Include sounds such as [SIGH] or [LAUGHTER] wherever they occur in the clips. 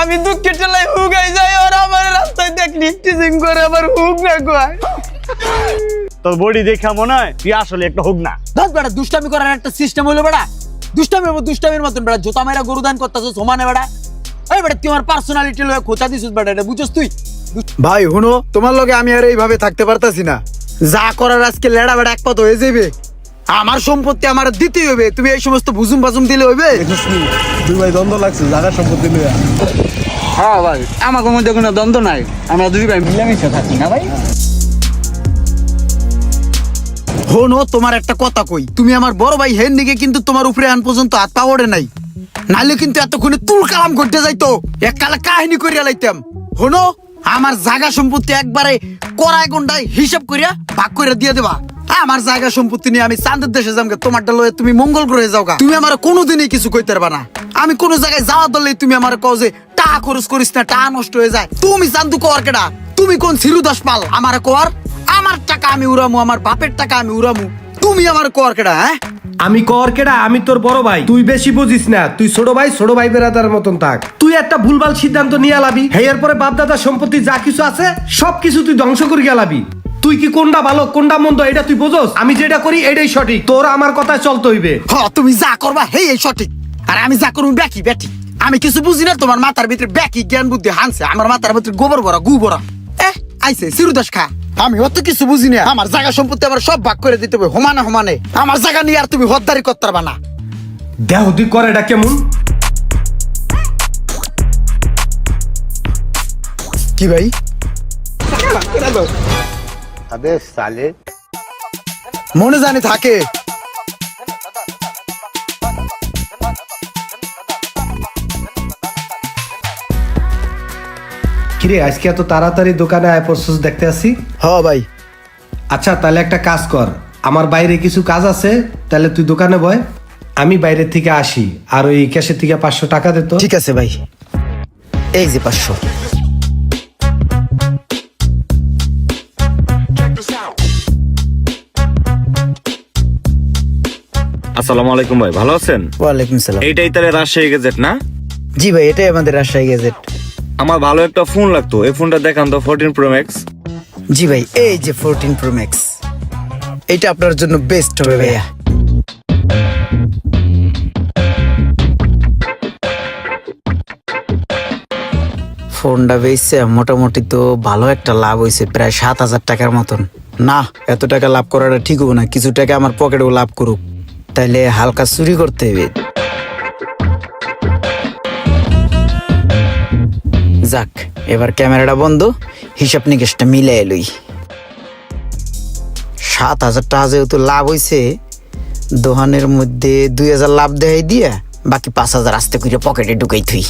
আমি দুঃখের ঠেলায় হুগাই যাই আর আমার রাস্তায় দেখলি টিচিং করে আমার হুক না কয় তোর বডি দেখা মনে হয় তুই আসলে একটা হোক না। দশ বেটা দুষ্টামি করার একটা সিস্টেম হলো বেটা। দুষ্টামির মতো দুষ্টামির মতন বেটা জোতা মাইরা গরু দান করতেছ সমানে বেটা। এই বেটা তুই আমার পার্সোনালিটি লয়ে খোঁচা দিছিস বেটা এটা বুঝছস তুই? ভাই হুনো তোমার লগে আমি আর এইভাবে থাকতে পারতাছি না। যা করার আজকে লেড়া বেড়া এক পথ হয়ে যাবে আমার সম্পত্তি আমার দিতেই হবে। তুমি এই সমস্ত বুজুম বাজুম দিলে হইবে দুই ভাই দ্বন্দ্ব লাগছে জায়গা সম্পত্তি লইয়া। হ্যাঁ ভাই আমাকে মধ্যে কোনো দ্বন্দ্ব নাই। আমরা দুই ভাই মিলামিশা থাকি না ভাই? হনো তোমার একটা কথা কই। তুমি আমার বড় ভাই হেন দিকে কিন্তু তোমার উপরে আন পর্যন্ত হাত পা ওড়ে নাই। নাইলে কিন্তু এতক্ষণে তুল কালাম করতে যাইতো। এক কালে কাহিনী করিয়া লাইতাম। হনো আমার জায়গা সম্পত্তি একবারে কড়াই গন্ডায় হিসাব করিয়া ভাগ করে দিয়ে দেবা। আমার জায়গা সম্পত্তি নিয়ে আমি চাঁদের দেশে যামগে, তোমারটা লয়ে তুমি মঙ্গল গ্রহে যাওগা। তুমি আমার কোনোদিনই কিছু কইতে পারবা না। আমি কোন জায়গায় যাওয়া দলে তুমি আমার কও যে, টাকা খরচ করিস না, টাকা নষ্ট হয়ে যায়। তুমি চান্দু কর কেডা? তুমি কোন সিরুদাস পাল? আমার কর, আমার টাকা আমি উড়ামু, আমার বাপের টাকা আমি উড়ামু। তুমি আমার কর কেডা হ্যাঁ? আমি কর কেডা, আমি তোর বড় ভাই। তুই বেশি বুঝিস না, তুই ছোট ভাই ছোট ভাই বেড়াদার মতন থাক। তুই একটা ভুলভাল সিদ্ধান্ত নিয়ে আলাবি হেয়ার পরে বাপদাদার সম্পত্তি যা কিছু আছে সব কিছু তুই ধ্বংস করে গেলাবি তুই কি কোনটা ভালো কোনটা মন্দ এটা তুই বোঝস? আমি যেটা করি এটাই সঠিক। তোর আমার কথা চলতে হইবে। হ তুমি যা করবা হে এই সঠিক। আর আমি যা করব ব্যাকি ব্যাটি আমি কিছু বুঝি না তোমার মাথার ভিতরে ব্যাকি জ্ঞান বুদ্ধি হানছে। আমার মাথার ভিতরে গোবর ভরা গু ভরা। এ আইছে সিরুদাস খা। আমি অত কিছু বুঝি না। আমার জায়গা সম্পত্তি আমার সব ভাগ করে দিতে হবে সমানে সমানে আমার জায়গা নিয়ে আর তুমি হদ্দারি করতে পারবা না। দেহ তুই করে এটা কেমন? কি ভাই? মনে জানি থাকে। কিরে আজকে এত তাড়াতাড়ি দোকানে আয় পড়ছিস দেখতে আসি? হ ভাই। আচ্ছা তাহলে একটা কাজ কর। আমার বাইরে কিছু কাজ আছে তাহলে তুই দোকানে বয়। আমি বাইরে থেকে আসি আর ওই ক্যাশের থেকে পাঁচশো টাকা দে তো। ঠিক আছে ভাই। এই যে পাঁচশো। আসসালামু আলাইকুম ভাই ভালো আছেন? ওয়ালাইকুম সালাম। এইটাই তাহলে রাজশাহী গেজেট না? জি ভাই এটাই আমাদের রাজশাহী গেজেট আমার ভালো একটা ফোন লাগতো এই ফোনটা দেখান তো ফোরটিন প্রো ম্যাক্স জি ভাই এই যে ফোরটিন প্রো ম্যাক্স এটা আপনার জন্য বেস্ট হবে ভাইয়া। ফোনটা বেচছে মোটামুটি তো ভালো একটা লাভ হয়েছে প্রায় সাত হাজার টাকার মতন। না এত টাকা লাভ করাটা ঠিক হবে না কিছু টাকা আমার পকেটেও লাভ করুক। তাইলে হালকা চুরি করতে হবে যাক, এবার ক্যামেরাটা বন্ধ, হিসাব নিকেশটা মিলে এলই সাত হাজার টাকা যেহেতু লাভ হয়েছে দোহানের মধ্যে দুই হাজার লাভ দেয় দিয়ে, বাকি পাঁচ হাজার আস্তে করে পকেটে ঢুকাই থুই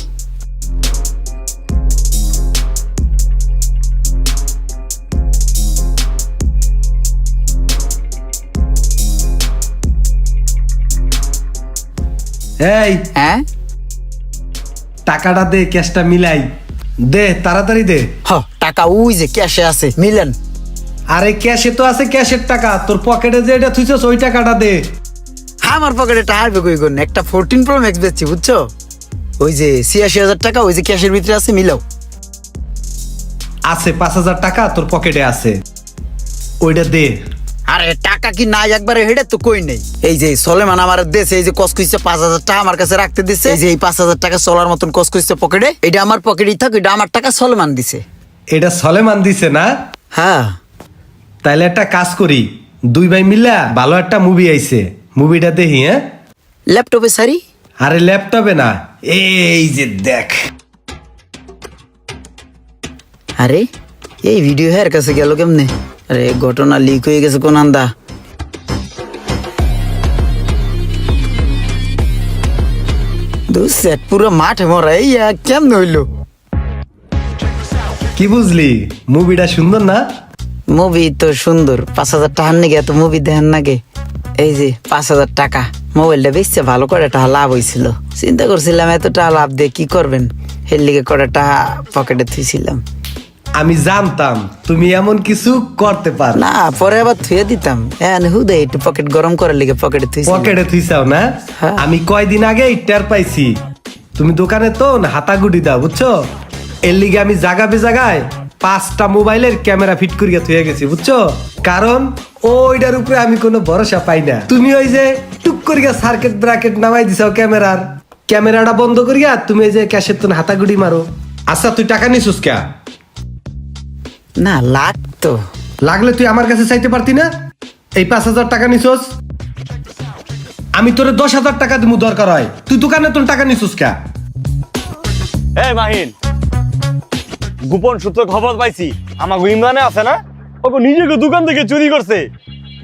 এই হ্যাঁ? টাকাটা দে ক্যাশটা মিলাই। দে তাড়াতাড়ি দে। হ টাকা ওই যে ক্যাশে আছে মিলেন। আরে ক্যাশে তো আছে ক্যাশের টাকা। তোর পকেটে যে এটা থুইছস ওই টাকাটা দে। আমার পকেটে টাকা কই গুণ একটা ফোরটিন প্রো ম্যাক্স বেচছি বুঝছ? ওই যে ছিয়াশি হাজার টাকা ওই যে ক্যাশের ভিতরে আছে মিলাও। আছে পাঁচ হাজার টাকা তোর পকেটে আছে। ওইটা দে। আরে টাকা কি নাই একবারে হেডে তো কই নেই। এই যে সলেমান আমার দেশে এই যে কস কইছে পাঁচ হাজার টাকা আমার কাছে রাখতে দিছে। এই যে এই পাঁচ হাজার টাকা চলার মতন কস কইছে পকেটে এটা আমার পকেটেই থাক এটা আমার টাকা সলেমান দিছে। এটা সলেমান দিছে না? হ্যাঁ। তাইলে একটা কাজ করি দুই ভাই মিল্লা ভালো একটা মুভি আইছে। মুভিটা দেখি হ্যাঁ? ল্যাপটপে সারি? আরে ল্যাপটপে না এই যে দেখ। আরে এই ভিডিও হ্যার কাছে গেল কেমনে? আরে ঘটনা লিক হয়ে গেছে কোন আন্দা? সেট পুরো মাঠে মরা এই কেমনে হইল? কি বুঝলি? মুভিটা সুন্দর না? মুভি তো সুন্দর পাঁচ হাজার টাকার নাকি এত মুভি দেখেন নাকি? এই যে পাঁচ হাজার টাকা। মোবাইলটা বেচছে ভালো করে টাকা লাভ হয়েছিল চিন্তা করছিলাম এত টাকা লাভ দিয়ে কি করবেন? এর লিগে করে টাকা পকেটে থুইছিলাম। আমি জানতাম তুমি এমন কিছু করতে পার। না পরে আবার থুয়ে দিতাম। হ্যাঁ হুদে একটু পকেট গরম করার লিগে পকেটে থুইছিলাম পকেটে থুইছাও না? হ্যাঁ। আমি কয়দিন আগে টের পাইছি। তুমি দোকানে তো না হাতাগুড়ি দাও বুঝছ? এর লিগে আমি জাগাবে জাগায় পাঁচটা মোবাইলের ক্যামেরা ফিট করিয়া থুয়ে গেছি বুঝছ? কারণ ওইটার উপরে আমি কোনো ভরসা পাই না। তুমি ওই যে টুক করিয়া সার্কিট ব্রাকেট নামাই দিছাও ক্যামেরার। ক্যামেরাটা বন্ধ করিয়া তুমি এই যে ক্যাশের তো হাতাগুড়ি মারো। আচ্ছা তুই টাকা নিছিস কে না লাগতো। লাগলে তুই আমার কাছে চাইতে পারতি না? এই পাঁচ হাজার টাকা নিছস? আমি তোরে দশ হাজার টাকা দিব দরকার হয়। তুই দোকানে তোর টাকা নিছস কে? এই মাহিন গোপন সূত্র খবর পাইছি। আমার ইমরানে আছে না? ওকে নিজেকে দোকান থেকে চুরি করছে।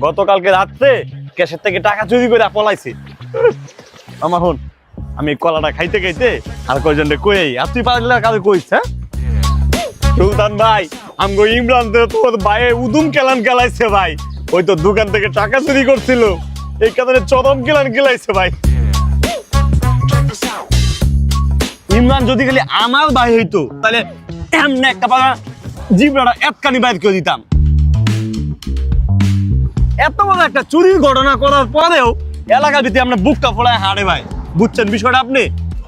গতকালকে রাত্রে ক্যাশের থেকে টাকা চুরি করে পলাইছে। আমার হন আমি কলাটা খাইতে খাইতে আর কয়জন কই আর তুই পারলে কালে কইস হ্যাঁ? সুলতান ভাই, আমগো ইমরান তোর ভাইয়ে উদুম কেলান কেলাইছে ভাই। ওই তো দোকান থেকে টাকা চুরি করছিল। এই কারণে চরম কেলান কেলাইছে ভাই। ইমরান যদি খালি আমার ভাই হইতো, তাহলে এমনি একটা পাড়া জিবরাটা এতখানি বাইর করে দিতাম। এত বড় একটা চুরির ঘটনা করার পরেও এলাকার ভিতরে আমরা বুকটা ফোড়ায় হারে ভাই। বুঝছেন বিষয়টা আপনি?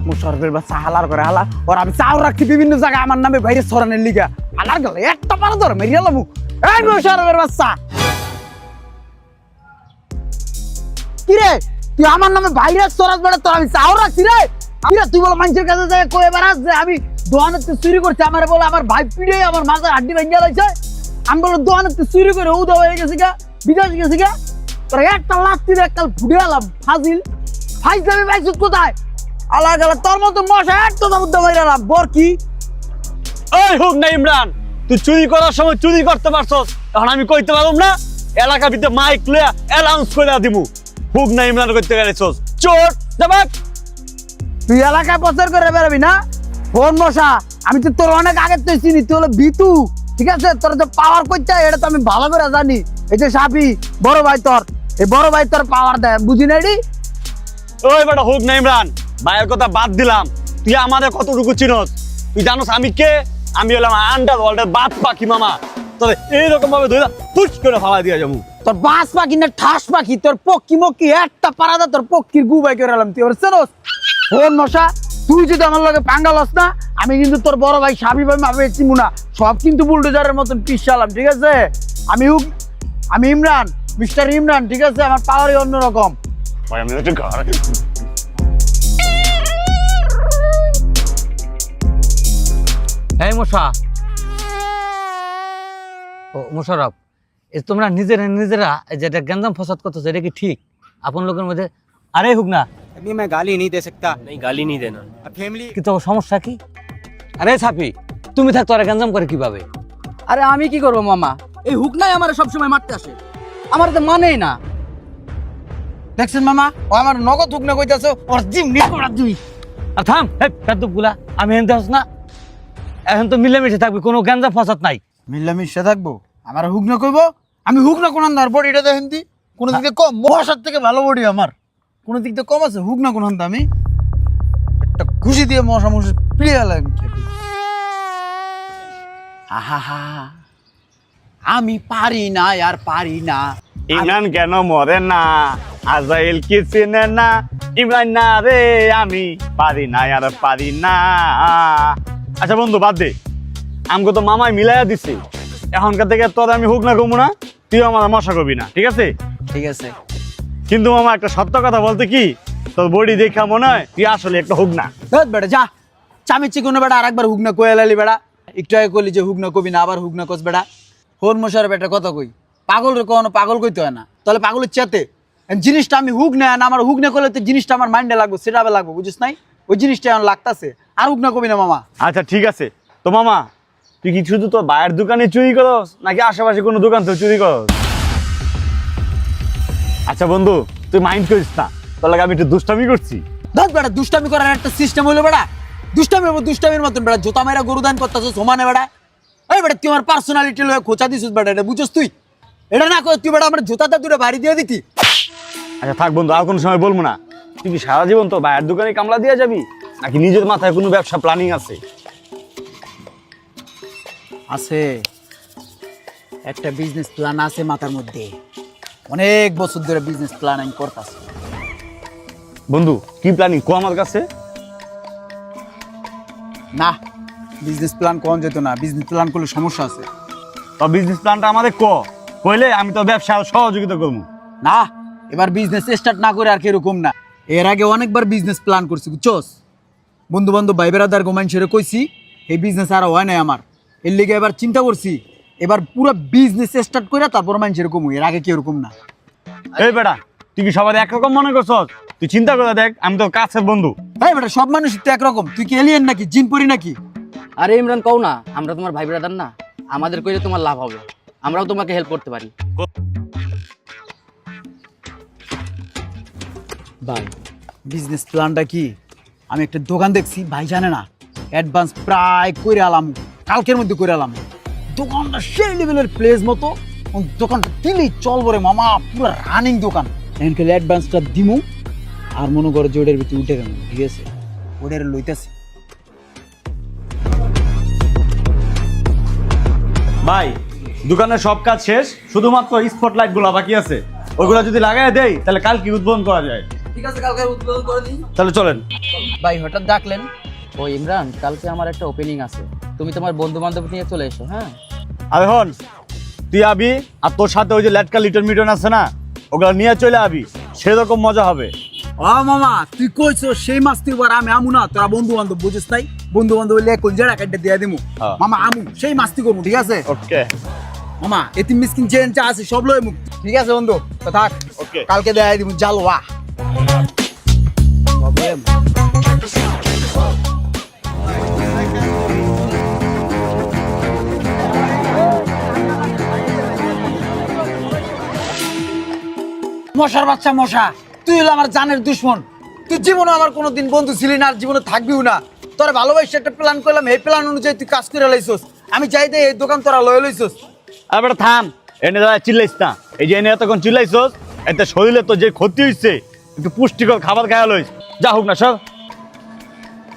মুশারফের বাচ্চা হালার করে হালা। ওর আমি চাও রাখছি বিভিন্ন জায়গায়, আমার নামে বাইরে সরানের লিগা। হালার গেল, একটা পারা ধর মেরিয়া লামু এই মুশারফের বাচ্চা! কি রে তুই আমার নামে বাইরে সরাস বেড়া তোর আমি চাও রাখছি রে? কি রে তুই বল মানুষের কাছে যায় কয়ে বেড়াস যে আমি দোয়ানতে চুরি করছি, আমার বলে আমার ভাই পিড়ে আমার মাথার হাড্ডি ভেঙে লাইছে আমি বলে দোয়ানতে চুরি করে উদা হয়ে গেছি গা, বিদেশ গেছি গা। তোর একটা লাস্তি একটা ফুটে এলাম ফাজিল। ফাইজলামি পাইছিস কোথায়? আলা গেল তোর মতো মশা একটা দাম বাইরে এলাম বর কি? ওই হোক না ইমরান তুই চুরি করার সময় চুরি করতে পারছস। এখন আমি কইতে পারব না এলাকার ভিতরে মাইক লইয়া অ্যানাউন্স করে দিমু। হুক না ইমরান করতে গেছস চোর যাবাক। তুই এলাকায় প্রচার করে বেরোবি না? ফোন মশা আমি তো তোর অনেক আগে তো চিনি তুই হলো বিতু ঠিক আছে? তোর যে পাওয়ার করতে এটা তো আমি ভালো করে জানি। এই যে সাপি বড় ভাই তোর এই বড় ভাই তোর পাওয়ার দেয়। বুঝি না এডি? ওই বেটা হোক না ইমরান ভাইয়ের কথা বাদ দিলাম। তুই আমাদের কতটুকু চিনস? তুই জানোস আমি কে? আমি হলাম আন্ডার ওয়ার্ল্ডের বাদ পাখি মামা। তবে এইরকম ভাবে ধরে পুচ করে ফালা দিয়ে যাব। তোর বাস পাখি না ঠাস পাখি তোর পক্ষি মক্কি একটা পারাদা তোর পক্ষির গু বাই করে এলাম। তুই ওর চেনস? ফোন মশা তুই যদি আমার লগে পাঙ্গালস না আমি কিন্তু তোর বড় ভাই সাবি ভাই মাপে চিমু না। সব কিন্তু বুলডোজারের মতন পিসালাম ঠিক আছে? আমি আমি ইমরান মিস্টার ইমরান ঠিক আছে? আমার পাওয়ারই অন্যরকম। এই মশা ও মোশারফ এ তোমরা নিজেরা নিজেরা এই যেটা গ্যাঞ্জাম ফসাদ করতেছো এটা কি ঠিক আপন লোকের মধ্যে আরে হুক না अभी मैं गाली नहीं दे सकता नहीं गाली नहीं देना अब फैमिली কি তোর সমস্যা কি আরে ছাপি তুমি থাকতো আর গ্যাঞ্জাম করে কিভাবে আরে আমি কি করবো মামা এই হুক নাই আমার সবসময় মারতে আসে আমার তো মানেই না দেখছেন মামা ও আমার নগদ হুক না কইতাছে ওর জিম নিয়ে করা দুই আর থাম হে পেদুক গুলা আমি এনতে হস না এখন তো মিলেমিশে থাকবে কোনো গ্যাঞ্জাম ফসাদ নাই। মিল্লামিশে থাকব? আমার হুক না কইবো? আমি হুক না কোন আর বডিটা দেখেন দি। কোন দিক কম মহাসার থেকে ভালো বডি আমার। কোন দিক দিয়ে কম আছে হুক না কোন আমি। একটা খুশি দিয়ে মশা মশা পিড়ে গেলাম আহা আমি পারি না আর পারি না। ইমরান কেন মরে না? আজাইল কি চিনে না? ইমরান না রে আমি পারি না আর পারি না। আচ্ছা বন্ধু বাদ দে। আমাকে তো মামাই মিলাইয়া দিছে। এখনকার থেকে তোর আমি হুক না কমু না তুই আমার মশা কবি না ঠিক আছে? ঠিক আছে। কিন্তু মামা একটা সত্য কথা বলতে কি? তোর বডি দেখা মনে হয় তুই আসলে একটা হুক না। ধর বেটা যা। চামিচি কোনো বেটা আরেকবার হুক না কয়ে লালি বেটা। একটু আগে কইলি যে হুক না কবি না আবার হুক না কস বেটা। হোর মশার বেটা কথা কই। পাগল রে কোনো পাগল কইতে হয় না। তাহলে পাগলের চেতে। জিনিসটা আমি হুক না না আমার হুক না করলে তো জিনিসটা আমার মাইন্ডে লাগবে সেটা আবার লাগবে বুঝিস নাই? ওই জিনিসটা এখন লাগতাছে। আর হুক না কবি না মামা। আচ্ছা ঠিক আছে। তো মামা তুই কি শুধু তোর বাইরের দোকানে চুরি করস নাকি আশেপাশে কোনো দোকান থেকে চুরি করস? আচ্ছা বন্ধু তুই মাইন্ড করিস না। তোর লাগে আমি একটু দুষ্টামি করছি। ধর বেটা দুষ্টামি করার একটা সিস্টেম হলো বেটা দুষ্টামি হব দুষ্টামির মতন বেটা জোতা মেরা গরুদান করতেছ সমানে বেড়া। এই বেটা তুই আমার পার্সোনালিটি লয়ে খোঁচা দিছিস বেটা এটা বুঝছিস তুই? এটা না করে তুই বেটা আমার জুতাটা দুটো বাড়ি দিয়ে দিতি। আচ্ছা থাক বন্ধু আর কোনো সময় বলব না। তুই কি সারা জীবন তো বাইরের দোকানে কামলা দিয়ে যাবি? নাকি নিজের মাথায় কোনো ব্যবসা প্ল্যানিং আছে? আছে। একটা বিজনেস প্ল্যান আছে মাথার মধ্যে। অনেক বছর ধরে বিজনেস প্ল্যান আমি করতেছি। বন্ধু কি প্ল্যানিং কো আমার কাছে? না বিজনেস প্ল্যান কোন যেত না। বিজনেস প্ল্যান করলে সমস্যা আছে। তো বিজনেস প্ল্যানটা আমাদের ক। কইলে আমি তো ব্যবসা সহযোগিতা করব। না এবার বিজনেস স্টার্ট না করে আর কীরকম না। এর আগে অনেকবার বিজনেস প্ল্যান করছি বুঝছস? বন্ধু বান্ধব ভাই বেড়াদার গোমাইন ছেড়ে কইছি এই বিজনেস আর হয় নাই আমার। এর লিগে এবার চিন্তা করছি এবার পুরো বিজনেস স্টার্ট করে তারপর মানুষের কমু এর আগে কীরকম না? এই বেটা তুই কি সবাই একরকম মনে করছস? তুই চিন্তা করে দেখ আমি তো কাছের বন্ধু। ভাই বেটা সব মানুষ তো একরকম। তুই কি এলিয়েন নাকি? জিন পরি নাকি? আরে ইমরান কও না আমরা তোমার ভাই ব্রাদার না। আমাদের কইলে তোমার লাভ হবে। আমরাও তোমাকে হেল্প করতে পারি। ভাই বিজনেস প্ল্যানটা কি? আমি একটা দোকান দেখছি, ভাই জানে না। অ্যাডভান্স প্রায় করে আলাম কালকের মধ্যে করে আলাম দোকানটা সেই লেভেলের প্লেস মতো দোকানটা দিলেই চল বরে মামা, পুরো রানিং দোকান। এখানকে অ্যাডভান্সটা দিমু, আর মনে করে যে ওটার ভিতরে উঠে গেল ঠিক আছে? ওটার লইতেছি। ভাই, দোকানের সব কাজ শেষ, শুধুমাত্র স্পটলাইটগুলো বাকি আছে। ওগুলো যদি লাগাই দেই, তাহলে কাল কি উদ্বোধন করা যায়? ঠিক আছে কালকে উদ্বোধন করে দিই। তাহলে চলেন। ভাই হঠাৎ ডাকলেন ও ইমরান কালকে আমার একটা ওপেনিং আছে। তুমি তোমার বন্ধু বান্ধব নিয়ে চলে এসো হ্যাঁ? আরে হন তুই আবি আর তোর সাথে ওই যে ল্যাটকা লিটন মিটন আছে না ওগুলো নিয়ে চলে আবি সেরকম মজা হবে। ও মামা তুই কইছো সেই মাছ তুই এবার আমি আমু না তোরা বন্ধু বান্ধব বুঝিস তাই? বন্ধু বান্ধব হইলে কোন জায়গা কাটতে দিয়ে দিমু। হ্যাঁ। মামা আমু সেই মাস্তি করব ঠিক আছে? ওকে। মামা এতিম মিসকিন চেন চা আছে সব লয় মুখ। ঠিক আছে বন্ধু তো থাক। ওকে। কালকে দেখাই দিব জালওয়া। মশার বাচ্চা, মশা, তুই হলো আমার জানের দুশ্মন। তুই জীবনে আমার কোনোদিন বন্ধু ছিলি না আর জীবনে থাকবিও না। তোরা ভালোবাসে একটা প্ল্যান করলাম, এই প্ল্যান অনুযায়ী তুই কাজ করে লাইছস। আমি চাই দে, এই দোকান তোরা লয়ে লইছস। আর থাম, এনে দাদা চিল্লাইস না। এই যে এনে এতক্ষণ চিল্লাইছস, এতে শরীরে তো যে ক্ষতি হইছে একটু পুষ্টিকর খাবার খাওয়া লইস। যা হোক না সব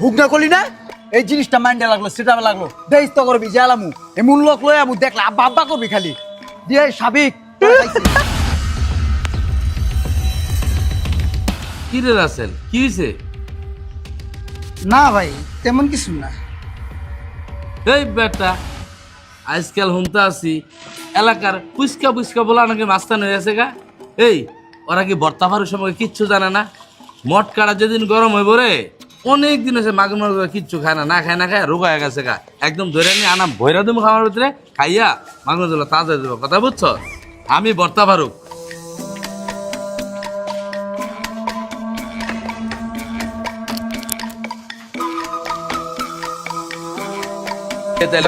হুক না করলি না? এই জিনিসটা মাইন্ডে লাগল সেটা লাগল। দেখিস তো করবি যে আলামু এই মূল লোক লয়ে আমু দেখলে আব্বা আব্বা করবি খালি। দিয়ে সাবিক কি রে রাসেল কি হয়েছে না ভাই তেমন কিছু না। এই বেটা আজকাল হুমতা আছি এলাকার পুচকা পুচকা বলা নাকি মাস্তান হয়ে আছে গা? এই ওরা কি বর্তা ফারুর সময় কিচ্ছু জানে না? মট কাটা যেদিন গরম হইব রে অনেক দিন আছে মাঘ মাঘ কিচ্ছু খায় না না খায় না খায় রোগা হয়ে গেছে গা। একদম ধরে নিয়ে আনা ভৈরা দেবো খাওয়ার ভিতরে খাইয়া মাঘ মাঘ তাজা দেবো কথা বুঝছ? আমি বর্তা ফারুক।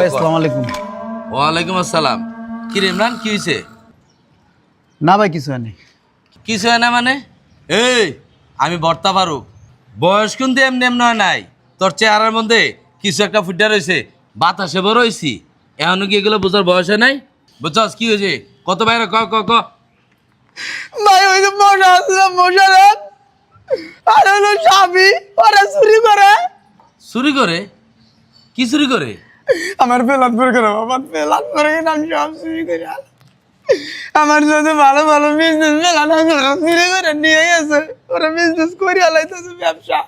আসসালামু আলাইকুম। ওয়ালাইকুম আসসালাম। কি রে ইমরান কি হয়েছে না ভাই কিছু নেই কিছু হয় না মানে? এই আমি বর্তা পারুক বয়স কিন্তু এমনি এমনি হয় নাই। তোর চেহারার মধ্যে কিছু একটা ফুটা রয়েছে বাতাসে বড় হয়েছি এখনও কি এগুলো বোঝার বয়স হয় নাই? বুঝছস কি হয়েছে? কত বাইরে ক ক ক। ভাই ওই যে মশা আছে মশা রাত আর হলো সাবি ওরা চুরি করে। চুরি করে? কি চুরি করে? আমার পেলাত পরে করে আমার পেলাত পরে আমি সব চুরি করে। আমার যদি ভালো ভালো বিজনেস পেলাত চুরি করে নিয়ে গেছে। ওরা বিজনেস করে আলাইতেছে ব্যবসা।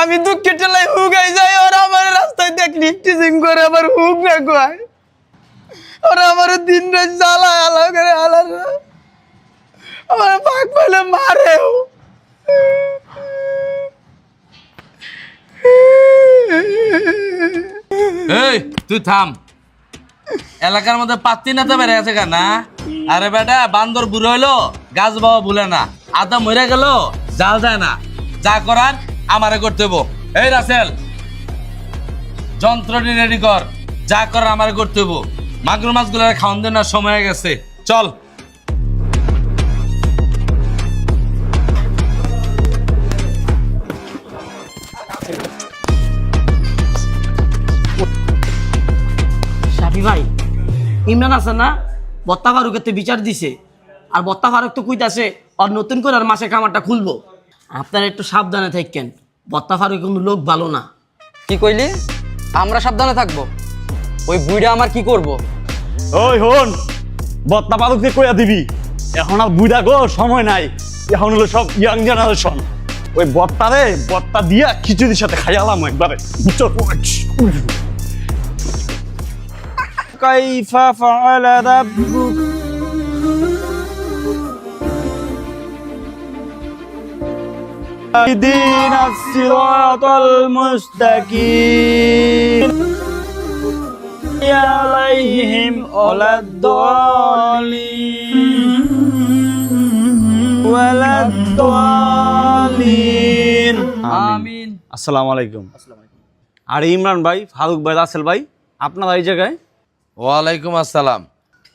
আমি দুঃখের ঠেলায় হুগাই যাই, ওরা আমার রাস্তায় দেখলি টিচিং করে আবার হুক না কয়। ওরা আমার দিন রাত জ্বালা আলা করে আলা আমার পাক পেলে মারেও। [LAUGHS] এই, তুই থাম। এলাকার মধ্যে পাত্তি নেতা বেড়ে আছে কেন আরে বেটা, বান্দর বুড়ো হইল, গাছ বাবা ভুলে না। আদা মরে গেল, জাল যায় না। যা করার, আমারে করতে হইব। এই রাসেল যন্ত্রটি রেডি কর। যা করার, আমারে করতে হইব। মাগুর মাছগুলো খাওয়ান না, সময় গেছে। চল। ইমরান আছে না বত্তা ফারুকের তো বিচার দিছে। আর বত্তা ফারুক তো কইতাছে আর নতুন করে আর মাসে কামারটা খুলবো। আপনারা একটু সাবধানে থাকেন বত্তা ফারুক কিন্তু লোক ভালো না। কি কইলি? আমরা সাবধানে থাকব। ওই বুইড়া আমার কি করব? ওই হন বত্তা পালক দিয়ে কইয়া দিবি এখন আর বুড়া গো সময় নাই। এখন হলো সব ইয়াং জেনারেশন ওই বত্তারে বত্তা দিয়া খিচুড়ির সাথে খাইয়ালাম একবারে। বুঝছ কাইফা ফাআলা রাব্বুক اهدنا الصراط المستقيم عليهم ولا الضالين ولا الضالين আমিন আসসালামু আলাইকুম আর ইমরান ভাই ফারুক ভাই রাসেল ভাই আপনারা এই জায়গায় ওয়ালাইকুম আসসালাম।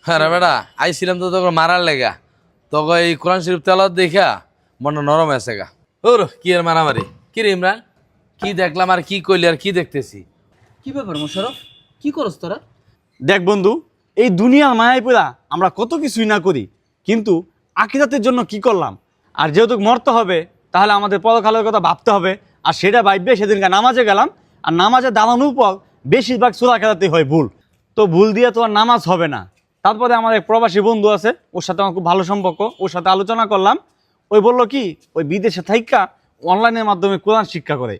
হ্যাঁ রে বেটা আইছিলাম তো তোকে মারার লেগা। তোকে এই কোরআন শরীফ তেলত দেখা মনটা নরম আছে গা। ওর কি আর মারামারি? কি রে ইমরান? কি দেখলাম আর কি কইলি আর কি দেখতেছি? কি ব্যাপার মোশারফ? কি করস তোরা? দেখ বন্ধু এই দুনিয়ার মায়ায় পুরা আমরা কত কিছুই না করি কিন্তু আখিরাতের জন্য কি করলাম? আর যেহেতু মরতে হবে তাহলে আমাদের পরকালের কথা ভাবতে হবে। আর সেটা ভাববে সেদিনকে নামাজে গেলাম আর নামাজে দাঁড়ানোর পর বেশিরভাগ সুরা খেলাতে হয় ভুল। তো ভুল দিয়ে তো আর নামাজ হবে না। তারপরে আমার এক প্রবাসী বন্ধু আছে ওর সাথে আমার খুব ভালো সম্পর্ক ওর সাথে আলোচনা করলাম। ওই বলল কি ওই বিদেশে থাইকা অনলাইনের মাধ্যমে কোরআন শিক্ষা করে।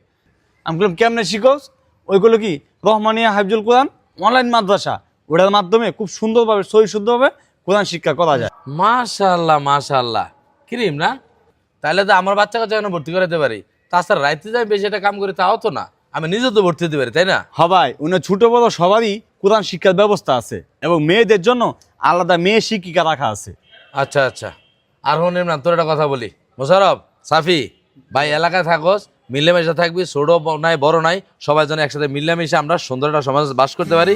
আমি বললাম কেমনে শিখোস? ওইগুলো কি রহমানিয়া হাফজুল কোরআন অনলাইন মাদ্রাসা। ওটার মাধ্যমে খুব সুন্দরভাবে সহি শুদ্ধভাবে কোরআন শিক্ষা করা যায়। মাশাল্লাহ মাশাল্লাহ কি রে ইমরান? তাহলে তো আমার বাচ্চাকে যেন ভর্তি করাতে পারি। তাছাড়া রাইতে যাই বেশি একটা কাম করি তাও তো না। আমি নিজে তো ভর্তি হতে পারি তাই না? হবাই উনি ছোট বড় সবারই কোরআন শিক্ষার ব্যবস্থা আছে এবং মেয়েদের জন্য আলাদা মেয়ে শিক্ষিকা রাখা আছে। আচ্ছা আচ্ছা। আর হন ইমরান, তোর একটা কথা বলি। মোশারফ সাফি, ভাই, এলাকায় থাকোস, মিলেমিশে থাকবি, ছোট নাই, বড় নাই, সবাই যেন একসাথে মিলেমিশে আমরা সুন্দর একটা সমাজ বাস করতে পারি।